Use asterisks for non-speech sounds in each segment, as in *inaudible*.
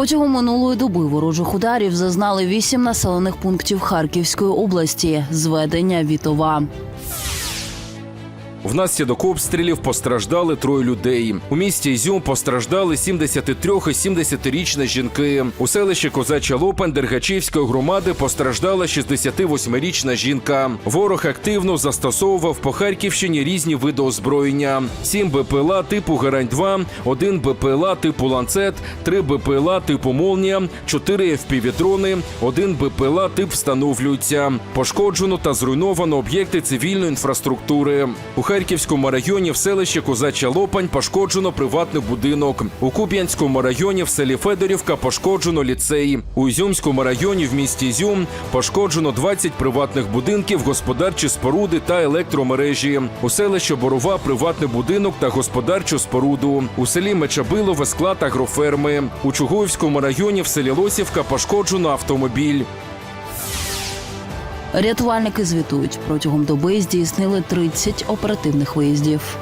Протягом минулої доби ворожих ударів зазнали вісім населених пунктів Харківської області. Зведення Вітова. Внаслідок обстрілів постраждали троє людей. У місті Ізюм постраждали 73 і 70-річні жінки. У селищі Козача Лопань Дергачівської громади постраждала 68-річна жінка. Ворог активно застосовував по Харківщині різні види озброєння: 7 БПЛА типу Герань-2, 1 БПЛА типу Ланцет, 3 БПЛА типу Молнія, 4 FPV-дрони, 1 БПЛА тип встановлюється. Пошкоджено та зруйновано об'єкти цивільної інфраструктури. У Харківському районі в селищі Козача Лопань пошкоджено приватний будинок. У Куп'янському районі в селі Федорівка пошкоджено ліцей. У Ізюмському районі в місті Ізюм пошкоджено 20 приватних будинків, господарчі споруди та електромережі. У селищі Борова приватний будинок та господарчу споруду. У селі Мечабилове склад агроферми. У Чугуївському районі в селі Лосівка пошкоджено автомобіль. Рятувальники звітують, протягом доби здійснили 30 оперативних виїздів.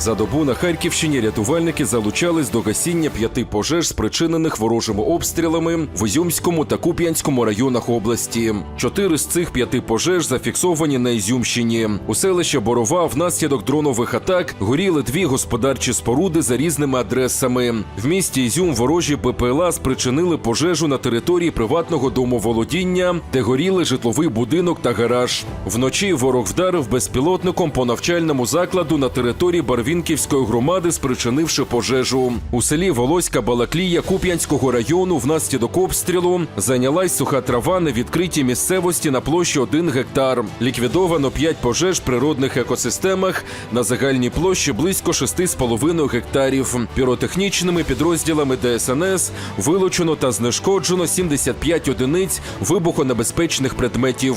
За добу на Харківщині рятувальники залучались до гасіння п'яти пожеж, спричинених ворожими обстрілами в Ізюмському та Куп'янському районах області. Чотири з цих п'яти пожеж зафіксовані на Ізюмщині. У селищі Борова внаслідок дронових атак горіли дві господарчі споруди за різними адресами. В місті Ізюм ворожі БПЛА спричинили пожежу на території приватного домоволодіння, де горіли житловий будинок та гараж. Вночі ворог вдарив безпілотником по навчальному закладу на території Барвінківської громади, спричинивши пожежу. У селі Волоська Балаклія Куп'янського району внаслідок обстрілу зайнялась суха трава на відкритій місцевості на площі 1 гектар. Ліквідовано 5 пожеж в природних екосистемах на загальній площі близько 6,5 гектарів. Піротехнічними підрозділами ДСНС вилучено та знешкоджено 75 одиниць вибухонебезпечних предметів.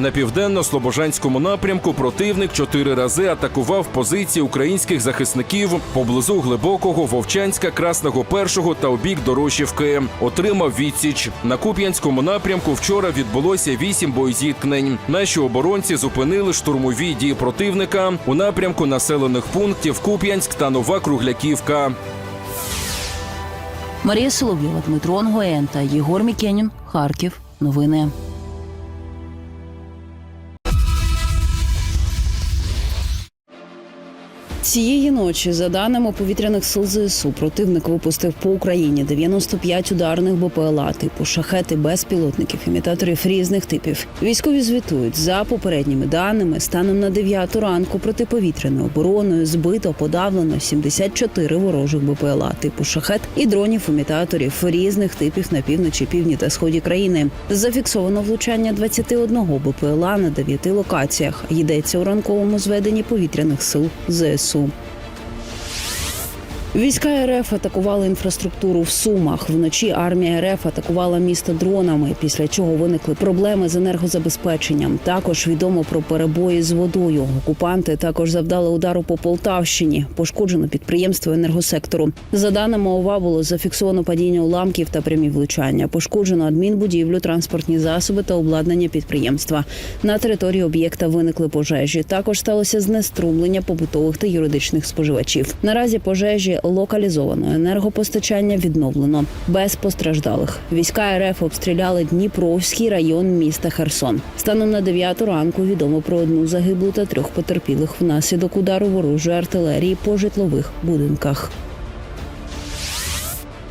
На південно-слобожанському напрямку противник чотири рази атакував позиції українських захисників поблизу глибокого Вовчанська, Красного Першого та обік Дорошівки. Отримав відсіч. На Куп'янському напрямку вчора відбулося вісім боєзіткнень. Наші оборонці зупинили штурмові дії противника у напрямку населених пунктів Куп'янськ та Нова Кругляківка. Марія Соловйова, Дмитро Онгоєн та Єгор Мікенін. Харків. Новини. Цієї ночі, за даними повітряних сил ЗСУ, противник випустив по Україні 95 ударних БПЛА типу шахети безпілотників, імітаторів різних типів. Військові звітують за попередніми даними. Станом на 9 ранку протиповітряною обороною збито подавлено 74 ворожих БПЛА типу шахет і дронів-імітаторів різних типів на півночі, півдні та сході країни. Зафіксовано влучання 21 БПЛА на 9 локаціях. Йдеться у ранковому зведенні повітряних сил ЗСУ часу. Війська РФ атакували інфраструктуру в Сумах. Вночі армія РФ атакувала місто дронами, після чого виникли проблеми з енергозабезпеченням. Також відомо про перебої з водою. Окупанти також завдали удару по Полтавщині. Пошкоджено підприємство енергосектору. За даними ОВА, було зафіксовано падіння уламків та прямі влучання. Пошкоджено адмінбудівлю, транспортні засоби та обладнання підприємства. На території об'єкта виникли пожежі. Також сталося знеструмлення побутових та юридичних споживачів. Наразі пожежі локалізовано. Енергопостачання відновлено без постраждалих. Війська РФ обстріляли Дніпровський район міста Херсон. Станом на 9 ранку відомо про одну загиблу та трьох потерпілих внаслідок удару ворожої артилерії по житлових будинках.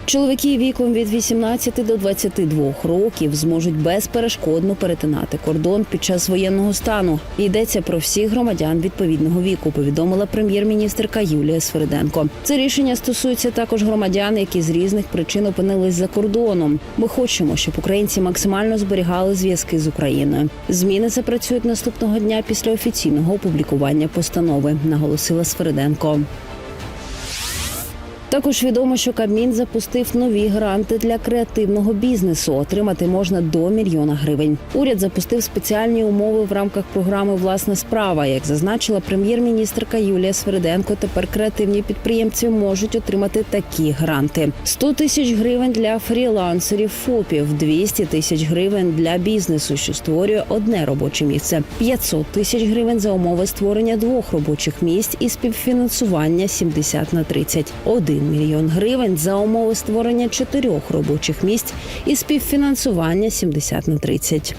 Чоловіки віком від 18 до 22 років зможуть безперешкодно перетинати кордон під час воєнного стану. Йдеться про всіх громадян відповідного віку. Повідомила прем'єр-міністрка Юлія Свериденко. Це рішення стосується також громадян, які з різних причин опинились за кордоном. Ми хочемо, щоб українці максимально зберігали зв'язки з Україною. Зміни запрацюють наступного дня після офіційного опублікування постанови, наголосила Свериденко. Також відомо, що Кабмін запустив нові гранти для креативного бізнесу. Отримати можна до мільйона гривень. Уряд запустив спеціальні умови в рамках програми Власна справа. Як зазначила прем'єр-міністрка Юлія Свериденко, тепер креативні підприємці можуть отримати такі гранти: 100 тисяч гривень для фрілансерів ФОПів, 200 тисяч гривень для бізнесу, що створює одне робоче місце, 500 тисяч гривень за умови створення двох робочих місць і співфінансування 70 на 30. 1 мільйон гривень за умови створення чотирьох робочих місць і співфінансування 70 на 30.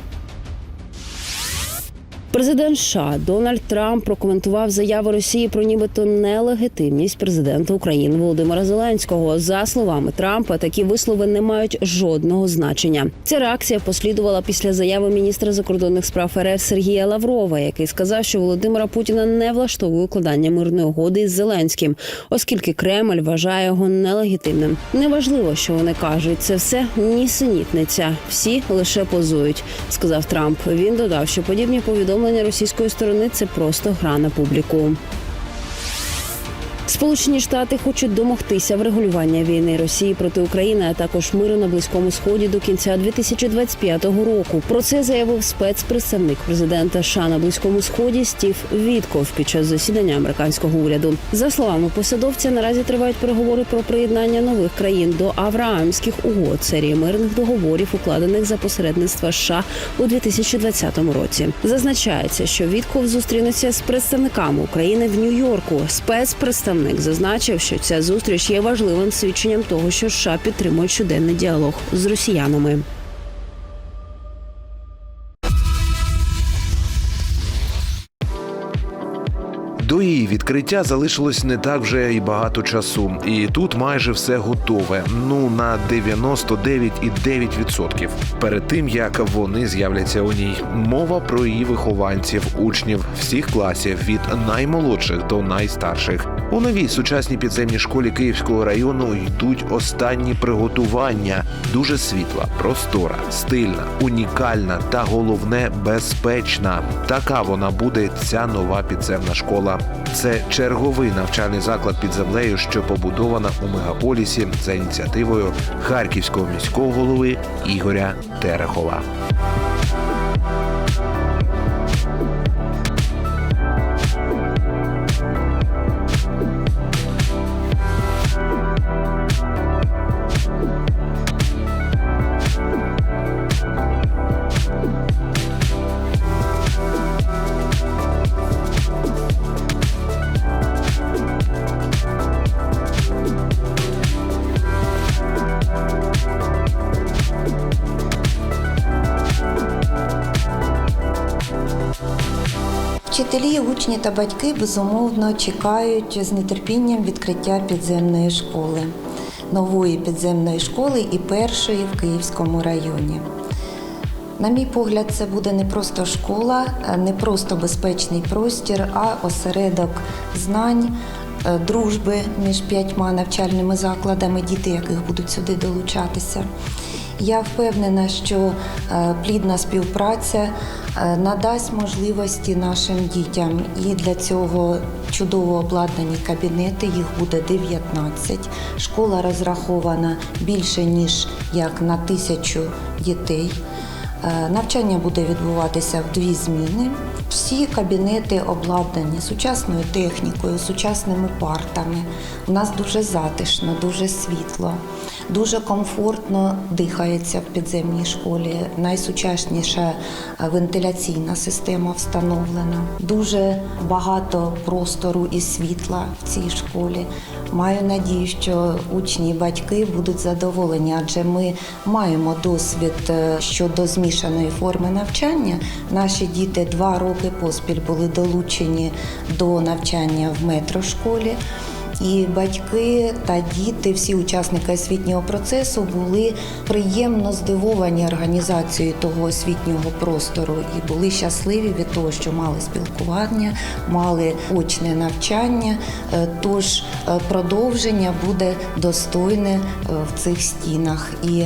Президент США Дональд Трамп прокоментував заяви Росії про нібито нелегітимність президента України Володимира Зеленського. За словами Трампа, такі вислови не мають жодного значення. Ця реакція послідувала після заяви міністра закордонних справ РФ Сергія Лаврова, який сказав, що Володимира Путіна не влаштовує укладання мирної угоди із Зеленським, оскільки Кремль вважає його нелегітимним. Неважливо, що вони кажуть, це все нісенітниця. Всі лише позують, сказав Трамп. Він додав, що подібні повідомлення російської сторони це просто гра на публіку. Сполучені Штати хочуть домогтися врегулювання війни Росії проти України, а також миру на близькому сході до кінця 2025 року. Про це заявив спецпредставник президента США на близькому сході Стів Вітков під час засідання американського уряду. За словами посадовця, наразі тривають переговори про приєднання нових країн до Авраамських угод серії мирних договорів, укладених за посередництва США у 2020 році. Зазначається, що Вітков зустрінеться з представниками України в Нью-Йорку. Спецпредставник зазначив, що ця зустріч є важливим свідченням того, що США підтримують щоденний діалог з росіянами. Її відкриття залишилось не так вже і багато часу, і тут майже все готове. Ну на 99,9% перед тим як вони з'являться у ній. Мова про її вихованців, учнів всіх класів від наймолодших до найстарших. У новій сучасній підземній школі Київського району йдуть останні приготування. Дуже світла, простора, стильна, унікальна та головне безпечна. Така вона буде ця нова підземна школа. Це черговий навчальний заклад під землею, що побудована у мегаполісі за ініціативою харківського міського голови Ігоря Терехова. Учні та батьки безумовно чекають з нетерпінням відкриття підземної школи, нової підземної школи і першої в Київському районі. На мій погляд, це буде не просто школа, е, не просто безпечний простір, а осередок знань, е, дружби між п'ятьма навчальними закладами, діти яких будуть сюди долучатися. Я впевнена, що е, плідна співпраця е, надасть можливості нашим дітям. І для цього чудово обладнані кабінети, їх буде 19. Школа розрахована більше ніж як на тисячу дітей. Е, Навчання буде відбуватися в дві зміни. Всі кабінети обладнані сучасною технікою, сучасними партами. У нас дуже затишно, дуже світло, дуже комфортно дихається в підземній школі. Найсучасніша е, вентиляційна система встановлена. Дуже багато простору і світла в цій школі. Маю надію, що учні і батьки будуть задоволені, адже ми маємо досвід е, щодо змішаної форми навчання. Наші діти два роки поспіль були долучені до навчання в метрошколі. І батьки та діти, всі учасники освітнього процесу, були приємно здивовані організацією того освітнього простору і були щасливі від того, що мали спілкування, мали очне навчання. Е, Тож е, продовження буде достойне е, в цих стінах. І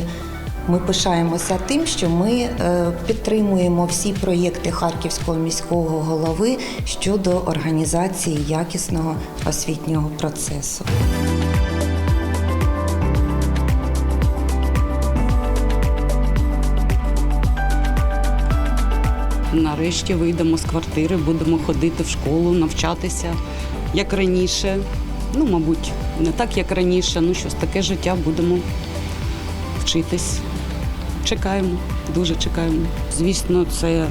ми пишаємося тим, що ми е, підтримуємо всі проєкти харківського міського голови щодо організації якісного освітнього процесу. Нарешті вийдемо з квартири, будемо ходити в школу, навчатися як раніше. Ну, мабуть, не так як раніше, ну щось таке життя будемо вчитись. Чекаємо, дуже чекаємо. Звісно, це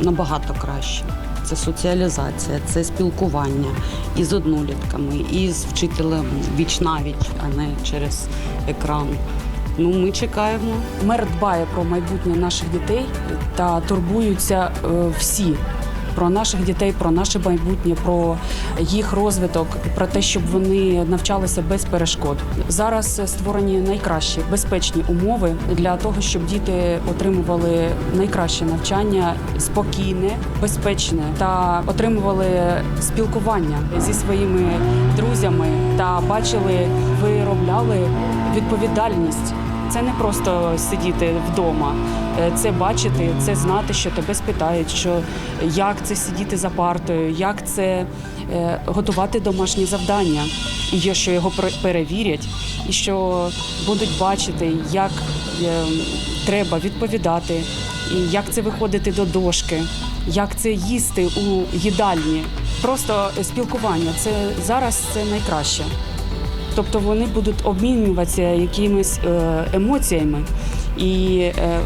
набагато краще. Це соціалізація, це спілкування і з однолітками, і з вчителем віч навіть, а не через екран. Ну, ми чекаємо. Мер дбає про майбутнє наших дітей та турбуються е, всі про наших дітей, про наше майбутнє, про їх розвиток, про те, щоб вони навчалися без перешкод. Зараз створені найкращі безпечні умови для того, щоб діти отримували найкраще навчання, спокійне, безпечне та отримували спілкування зі своїми друзями та бачили, виробляли відповідальність. Це не просто сидіти вдома, Е, це бачити, це знати, що тебе спитають, що як це сидіти за партою, як це е, готувати домашні завдання, і що його пер- перевірять, і що будуть бачити, як е, треба відповідати, і як це виходити до дошки, як це їсти у їдальні. Просто спілкування це зараз це найкраще. Тобто вони будуть обмінюватися якимись е, емоціями і е,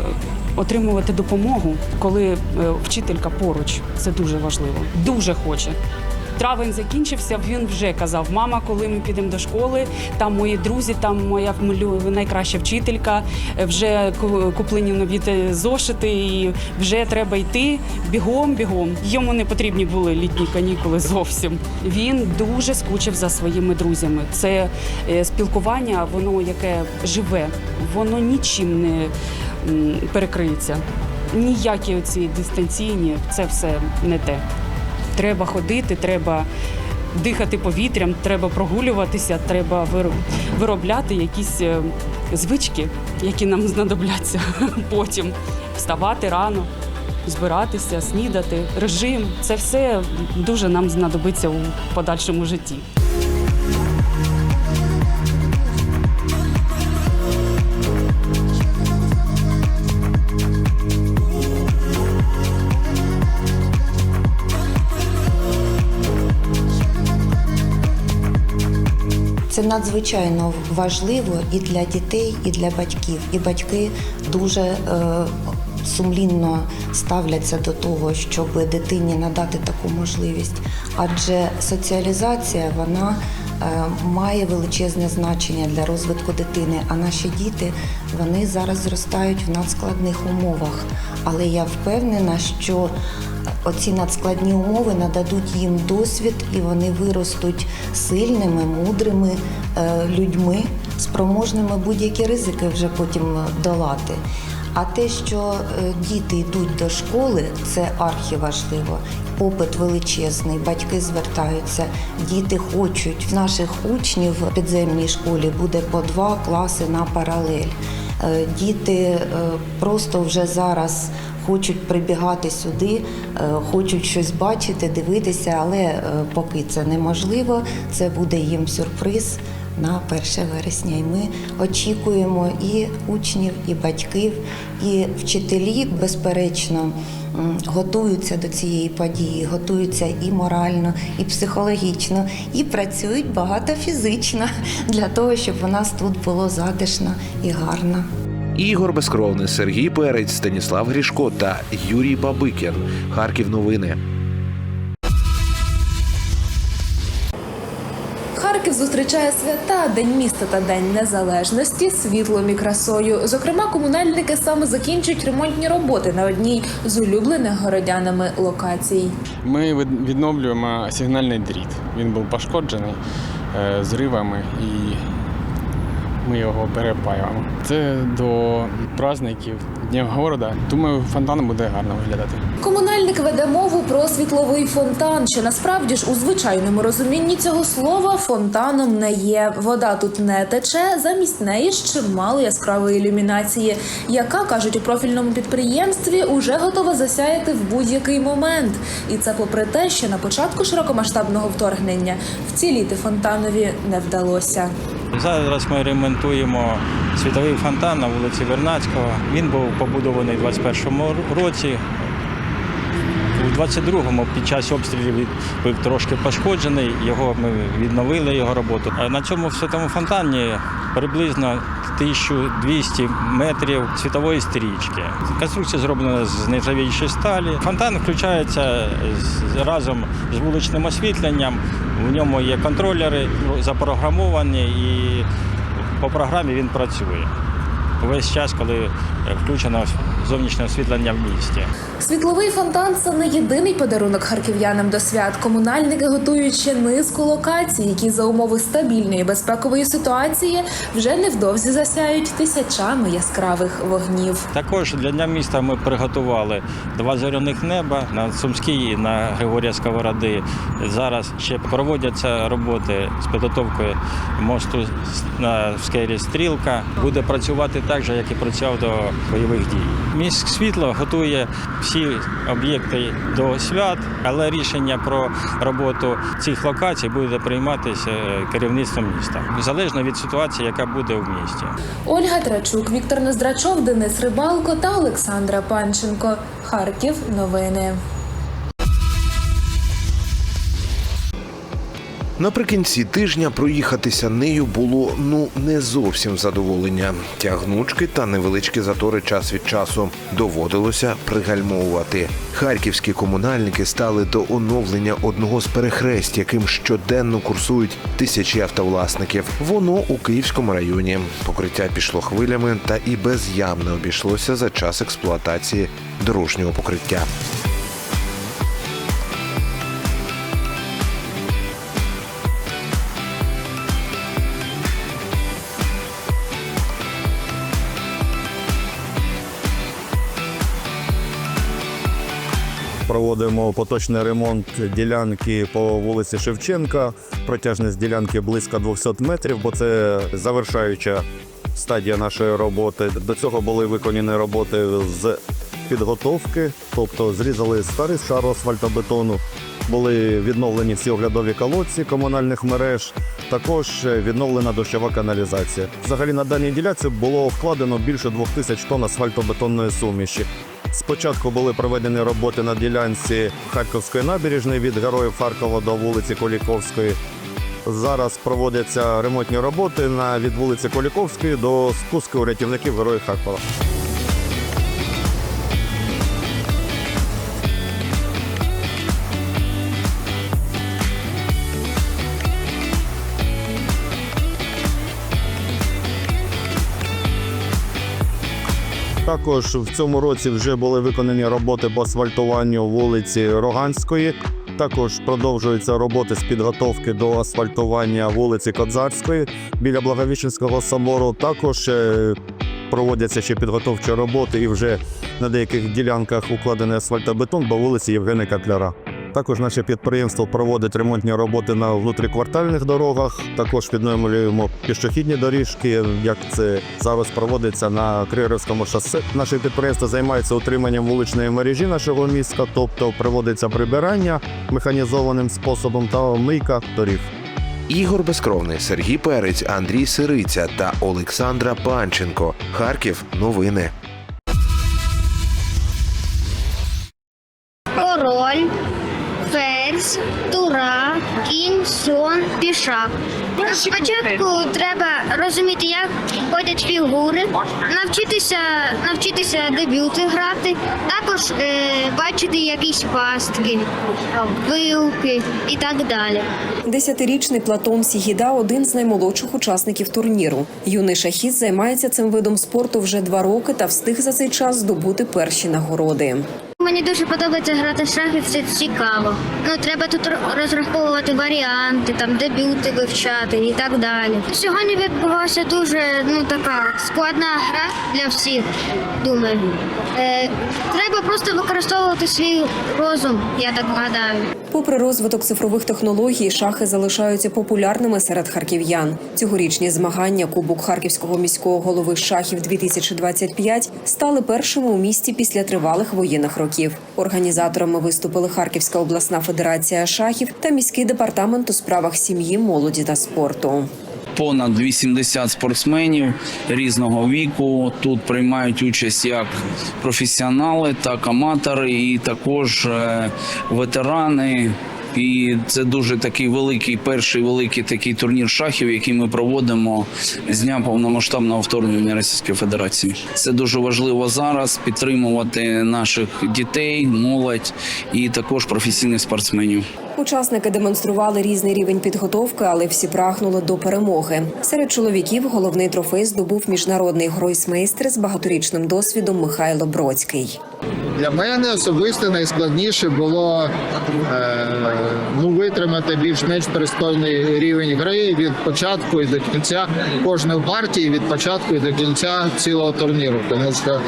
отримувати допомогу, коли е, вчителька поруч. Це дуже важливо. Дуже хоче. Травень закінчився, він вже казав: мама, коли ми підемо до школи, там мої друзі, там моя найкраща вчителька, е, вже ку- куплені нові зошити, і вже треба йти бігом, бігом. Йому не потрібні були літні канікули зовсім. Він дуже скучив за своїми друзями. Це е, спілкування, воно яке живе, воно нічим не перекриється. Ніякі оці дистанційні, це все не те. Треба ходити, треба дихати повітрям, треба прогулюватися, треба виробляти якісь е, звички, які нам *laughs* знадобляться потім. Вставати рано, збиратися, снідати, режим. Це все дуже нам знадобиться у подальшому житті. Це надзвичайно важливо і для дітей, і для батьків. І батьки дуже е, сумлінно ставляться до того, щоб дитині надати таку можливість. Адже соціалізація вона е, має величезне значення для розвитку дитини. А наші діти вони зараз зростають в надскладних умовах. Але я впевнена, що Оці надскладні умови нададуть їм досвід, і вони виростуть сильними, мудрими е, людьми, спроможними будь-які ризики вже потім долати. А те, що е, діти йдуть до школи, це архіважливо. Попит величезний, батьки звертаються, діти хочуть. В наших учнів в підземній школі буде по два класи на паралель. Е, Діти просто вже зараз хочуть прибігати сюди, е, хочуть щось бачити, дивитися, але е, поки це неможливо, це буде їм сюрприз на 1 вересня. І ми очікуємо і учнів, і батьків, і вчителі, безперечно. Готуються до цієї події, готуються і морально, і психологічно, і працюють багато фізично для того, щоб у нас тут було затишно і гарно. Ігор Безкровний, Сергій Перець, Станіслав Грішко та Юрій Бабикін. Харків новини. Харків зустрічає свята День міста та День Незалежності світлом і красою. Зокрема, комунальники саме закінчують ремонтні роботи на одній з улюблених городянами локацій. Ми від- відновлюємо сигнальний дріт. Він був пошкоджений е, зривами і ми його перепаюємо. Це до праздників Дня города. Думаю, фонтан буде гарно виглядати. Комунальник веде мову про світловий фонтан, що насправді ж у звичайному розумінні цього слова фонтаном не є. Вода тут не тече, замість неї ще мало яскравої ілюмінації, яка кажуть у профільному підприємстві уже готова засяяти в будь-який момент. І це попри те, що на початку широкомасштабного вторгнення вціліти фонтанові не вдалося. Зараз ми ремонтуємо світовий фонтан на вулиці Вернацького. Він був побудований у 2021 році. В 22-му під час обстрілів був трошки пошкоджений. Його ми відновили його роботу. На цьому святому фонтані приблизно 1200 метрів світової стрічки. Конструкція зроблена з нержавіючої сталі. Фонтан включається разом з вуличним освітленням. В ньому є контролери запрограмовані і по програмі він працює. Весь час, коли е, включено зовнішнє освітлення в місті. Світловий фонтан це не єдиний подарунок харків'янам до свят. Комунальники готують ще низку локацій, які за умови стабільної безпекової ситуації вже невдовзі засяють тисячами яскравих вогнів. Також для дня міста ми приготували два зоряних неба на Сумській і на Григорія Сковороди. Зараз ще проводяться роботи з підготовкою мосту на скелі Стрілка. Буде працювати так же, як і працював до бойових дій. Міськ світло готує всі об'єкти до свят, але рішення про роботу цих локацій буде прийматися е, керівництвом міста залежно від ситуації, яка буде в місті. Ольга Трачук, Віктор Ноздрачов, Денис Рибалко та Олександра Панченко. Харків. Новини. Наприкінці тижня проїхатися нею було ну не зовсім задоволення. Тягнучки та невеличкі затори час від часу доводилося пригальмовувати. Харківські комунальники стали до оновлення одного з перехресть, яким щоденно курсують тисячі автовласників. Воно у Київському районі. Покриття пішло хвилями, та і без ям не обійшлося за час експлуатації дорожнього покриття. Проводимо поточний ремонт ділянки по вулиці Шевченка. Протяжність ділянки близько 200 метрів, бо це завершаюча стадія нашої роботи. До цього були виконані роботи з підготовки, тобто зрізали старий шар асфальтобетону, були відновлені всі оглядові колодці комунальних мереж. Також відновлена дощова каналізація. Взагалі на даній ділянці було вкладено більше двох тисяч тонн асфальтобетонної суміші. Спочатку були проведені роботи на ділянці Харківської набережної від Героїв Харкова до вулиці Коліковської. Зараз проводяться ремонтні роботи на від вулиці Коліковської до спуску рятівників Героїв Харкова. Також в цьому році вже були виконані роботи по асфальтуванню вулиці Роганської. Також продовжуються роботи з підготовки до асфальтування вулиці Кодзарської біля Благовіщенського собору. Також е, проводяться ще підготовчі роботи і вже на деяких ділянках укладений асфальтобетон по вулиці Євгена Катляра. Також наше підприємство проводить ремонтні роботи на внутріквартальних дорогах. Також відновлюємо пішохідні доріжки, як це зараз проводиться на Крирівському шосе. Наше підприємство займається утриманням вуличної мережі нашого міста, тобто проводиться прибирання механізованим способом та мийка доріг. Ігор Безкровний, Сергій Перець, Андрій Сириця та Олександра Панченко. Харків. Новини. король, ферзь, тура, кінь, слон, пішак. Спочатку треба розуміти, як ходять фігури, навчитися, навчитися дебюти грати, також е, бачити якісь пастки, вилки і так далі. Десятирічний Платон Сігіда один з наймолодших учасників турніру. Юний шахіст займається цим видом спорту вже два роки та встиг за цей час здобути перші нагороди. Мені дуже подобається грати в шахи, це цікаво. Ну треба тут розраховувати варіанти, там дебюти вивчати і так далі. Сьогодні відбулася дуже ну така складна гра для всіх. Думаю, е, треба просто використовувати свій розум, я так гадаю. Попри розвиток цифрових технологій, шахи залишаються популярними серед харків'ян. Цьогорічні змагання Кубок Харківського міського голови шахів 2025 стали першими у місті після тривалих воєнних років. Організаторами виступили Харківська обласна федерація шахів та міський департамент у справах сім'ї, молоді та спорту. Понад 80 спортсменів різного віку. Тут приймають участь як професіонали, так аматори, і також е, ветерани. І це дуже такий великий, перший великий такий турнір шахів, який ми проводимо з дня повномасштабного вторгнення Російської Федерації. Це дуже важливо зараз підтримувати наших дітей, молодь і також професійних спортсменів. Учасники демонстрували різний рівень підготовки, але всі прагнули до перемоги. Серед чоловіків головний трофей здобув міжнародний гройсмейстер з багаторічним досвідом Михайло Бродський. Для мене особисто найскладніше було е, ну, витримати більш-менш пристойний рівень гри від початку і до кінця кожної партії, від початку і до кінця цілого турніру. Тому що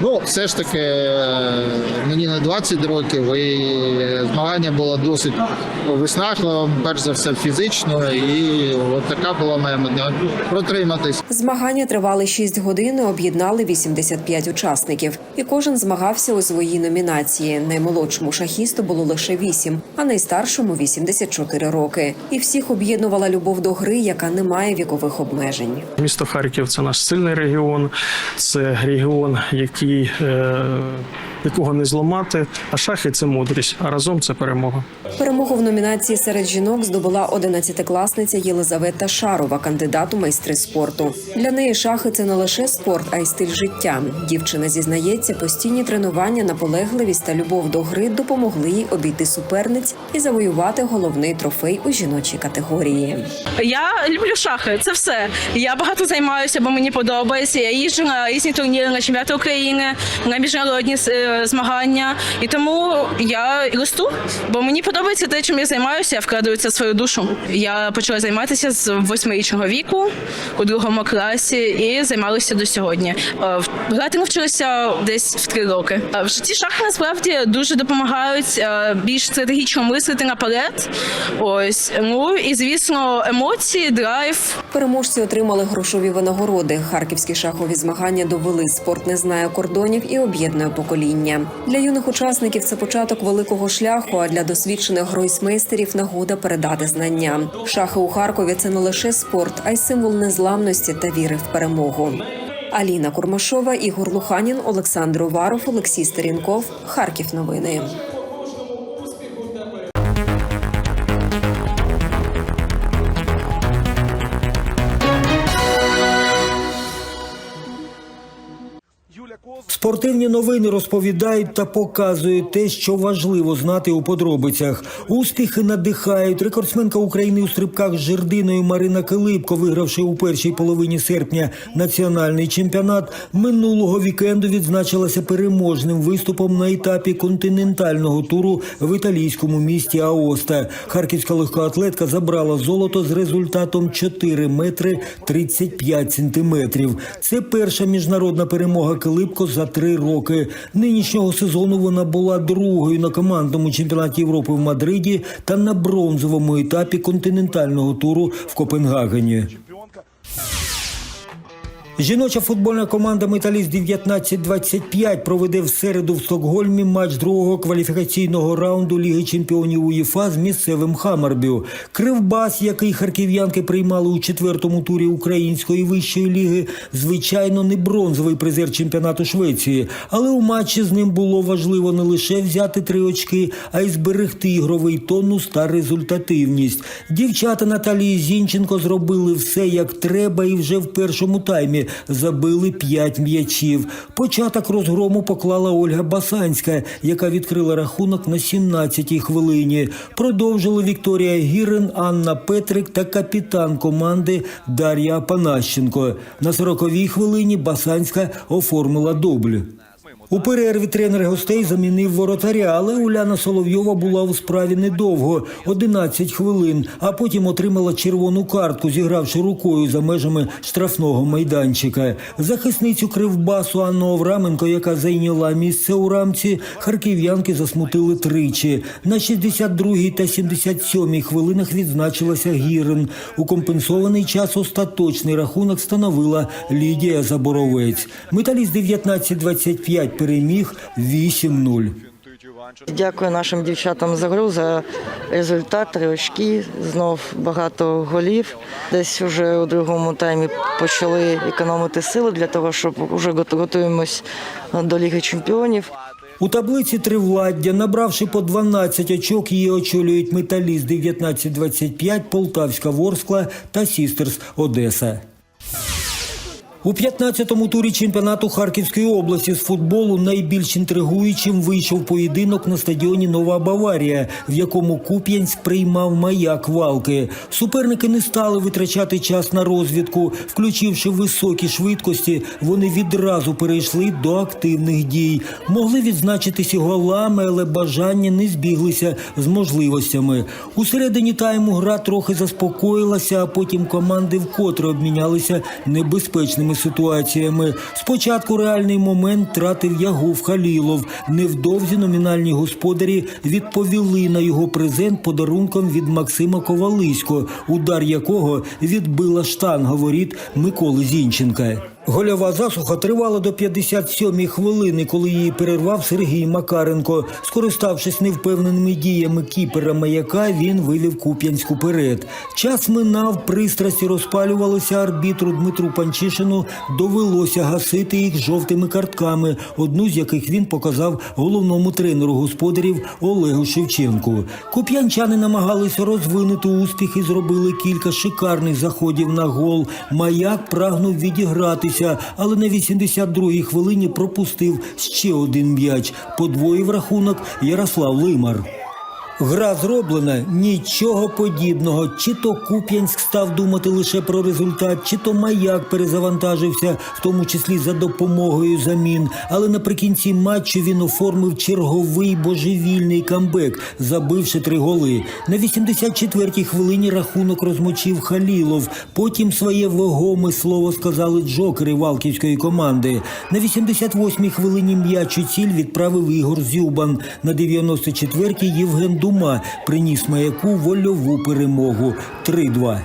ну, все ж таки е, мені не 20 років, і змагання було досить виснажливим, перш за все фізично, і от така була моя мета протриматись. Змагання тривали 6 годин, і об'єднали 85 учасників, і кожен змагався у своїй номінації. Наймолодшому шахісту було лише 8, а найстаршому 84 роки. І всіх об'єднувала любов до гри, яка не має вікових обмежень. Місто Харків це наш сильний регіон, це регіон, який, е, якого не зламати. А шахи це мудрість, а разом це перемога. Перемогу в номінації серед жінок здобула 11-класниця Єлизавета Шарова, кандидат у майстри спорту. Для неї шахи це не лише спорт, а й стиль життя. Дівчина зізнається, постійні тренування, наполегливість та любов до гри допомогли їй обійти суперниць і завоювати головний трофей у жіночій категорії. Я люблю шахи, це все. Я багато займаюся, бо мені подобається. Я їжджу на різні турніри, на чемпіонати України, на міжнародні е, змагання. І тому я росту, бо мені подобається те, чим я займаюся, я вкладаю це в свою душу. Я почала займатися з восьмирічного віку у другому класі і займалася до сьогодні. Е, Грати навчилася десь в три роки. Е, В житті шахи насправді дуже допомагають е, більш стратегічно мислити наперед. Ось ну і звісно, емоції, драйв. Переможці отримали грошові винагороди. Харківські шахові змагання довели спорт не знає кордонів і об'єднує покоління. Для юних учасників це початок великого шляху. А для досвідчених гройсмейстерів нагода передати знання. Шахи у Харкові це не лише спорт, а й символ незламності та віри в перемогу. Аліна Курмашова, Ігор Луханін, Олександр Уваров, Олексій Стерінков. Харків новини. Спортивні новини розповідають та показують те, що важливо знати у подробицях. Успіхи надихають. Рекордсменка України у стрибках з жердиною Марина Килипко, вигравши у першій половині серпня національний чемпіонат, минулого вікенду відзначилася переможним виступом на етапі континентального туру в італійському місті Аоста. Харківська легкоатлетка забрала золото з результатом 4 метри 35 сантиметрів. Це перша міжнародна перемога Килипко за три роки. Нинішнього сезону вона була другою на командному чемпіонаті Європи в Мадриді та на бронзовому етапі континентального туру в Копенгагені. Жіноча футбольна команда Металіст 1925 проведе в середу в Стокгольмі матч другого кваліфікаційного раунду Ліги чемпіонів УЄФА з місцевим Хамарбю. Кривбас, який харків'янки приймали у четвертому турі української вищої ліги, звичайно, не бронзовий призер чемпіонату Швеції, але у матчі з ним було важливо не лише взяти три очки, а й зберегти ігровий тонус та результативність. Дівчата Наталії Зінченко зробили все як треба, і вже в першому таймі забили п'ять м'ячів. Початок розгрому поклала Ольга Басанська, яка відкрила рахунок на 17-й хвилині. Продовжили Вікторія Гірин, Анна Петрик та капітан команди Дар'я Панащенко. На 40-й хвилині Басанська оформила дубль. У перерві тренер гостей замінив воротаря, але Уляна Соловйова була у справі недовго 11 хвилин, а потім отримала червону картку, зігравши рукою за межами штрафного майданчика. Захисницю кривбасу Анну Овраменко, яка зайняла місце у рамці, харків'янки засмутили тричі. На 62-й та 77-й хвилинах відзначилася Гірин. У компенсований час остаточний рахунок становила Лідія Заборовець. Металіст 19-25 переміг 8-0. Дякую нашим дівчатам за гру, за результат, три очки, знов багато голів. Десь вже у другому таймі почали економити сили для того, щоб вже готуємось до Ліги Чемпіонів. У таблиці тривладдя, набравши по 12 очок, її очолюють металіст 19-25, Полтавська Ворскла та Сістерс Одеса. У 15-му турі чемпіонату Харківської області з футболу найбільш інтригуючим вийшов поєдинок на стадіоні Нова Баварія, в якому Куп'янськ приймав маяк валки. Суперники не стали витрачати час на розвідку. Включивши високі швидкості, вони відразу перейшли до активних дій. Могли відзначитися голами, але бажання не збіглися з можливостями. У середині тайму гра трохи заспокоїлася, а потім команди вкотре обмінялися небезпечними ситуаціями. Спочатку реальний момент тратив Ягов Халілов. Невдовзі номінальні господарі відповіли на його презент подарунком від Максима Ковалисько, удар якого відбила штанга воріт Миколи Зінченка. Гольова засуха тривала до 57-ї хвилини, коли її перервав Сергій Макаренко. Скориставшись невпевненими діями кіпера маяка, він вивів Куп'янську перед. Час минав, пристрасті розпалювалися арбітру Дмитру Панчишину. Довелося гасити їх жовтими картками, одну з яких він показав головному тренеру господарів Олегу Шевченку. Куп'янчани намагалися розвинути успіх і зробили кілька шикарних заходів на гол. Маяк прагнув відігратися, але на 82-й хвилині пропустив ще один м'яч. Подвоїв рахунок Ярослав Лимар. Гра зроблена нічого подібного. Чи то Куп'янськ став думати лише про результат, чи то маяк перезавантажився, в тому числі за допомогою замін. Але наприкінці матчу він оформив черговий божевільний камбек, забивши три голи. На 84-й хвилині рахунок розмочив Халілов. Потім своє вагоме слово сказали джокери Валківської команди. На 88-й хвилині м'яч у ціль відправив Ігор Зюбан. На 94-й Євген Дума приніс маяку вольову перемогу 3-2.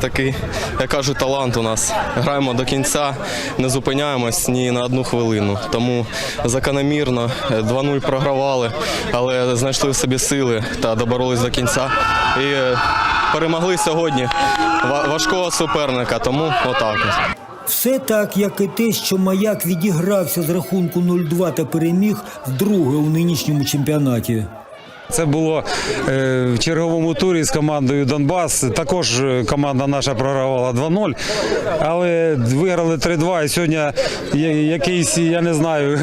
Такий, я кажу, талант у нас. Граємо до кінця, не зупиняємось ні на одну хвилину. Тому закономірно 2-0 програвали, але знайшли в собі сили та доборолись до кінця. І е, перемогли сьогодні важкого суперника, тому отак. Все так, як і те, що маяк відігрався з рахунку 0-2 та переміг вдруге у нинішньому чемпіонаті. Це було е, в черговому турі з командою Донбас. Також е, команда наша програвала 2-0, але виграли 3-2. І сьогодні якийсь, я не знаю,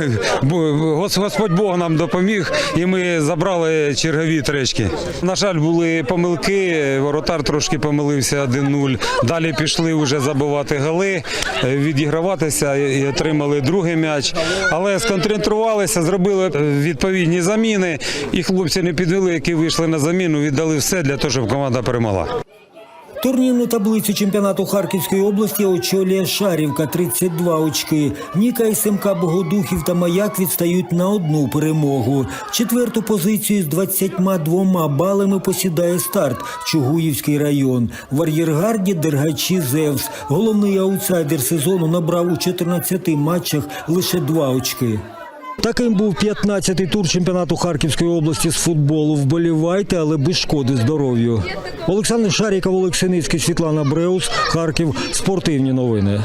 Господь Бог нам допоміг, і ми забрали чергові тречки. На жаль, були помилки. Воротар трошки помилився 1-0. Далі пішли вже забивати голи, е, відіграватися і отримали другий м'яч. Але сконцентрувалися, зробили відповідні заміни, і хлопці не підвели, які вийшли на заміну, віддали все для того, щоб команда перемогла. Турнірну таблицю чемпіонату Харківської області очолює Шарівка 32 очки. Ніка СМК Богодухів та Маяк відстають на одну перемогу. Четверту позицію з 22 балами посідає старт Чугуївський район. В ар'єргарді Дергачі Зевс. Головний аутсайдер сезону набрав у 14 матчах лише два очки. Таким був 15-й тур чемпіонату Харківської області з футболу. Вболівайте, але без шкоди здоров'ю. Олександр Шаріков, Олексиницький, Світлана Бреус, Харків. Спортивні новини.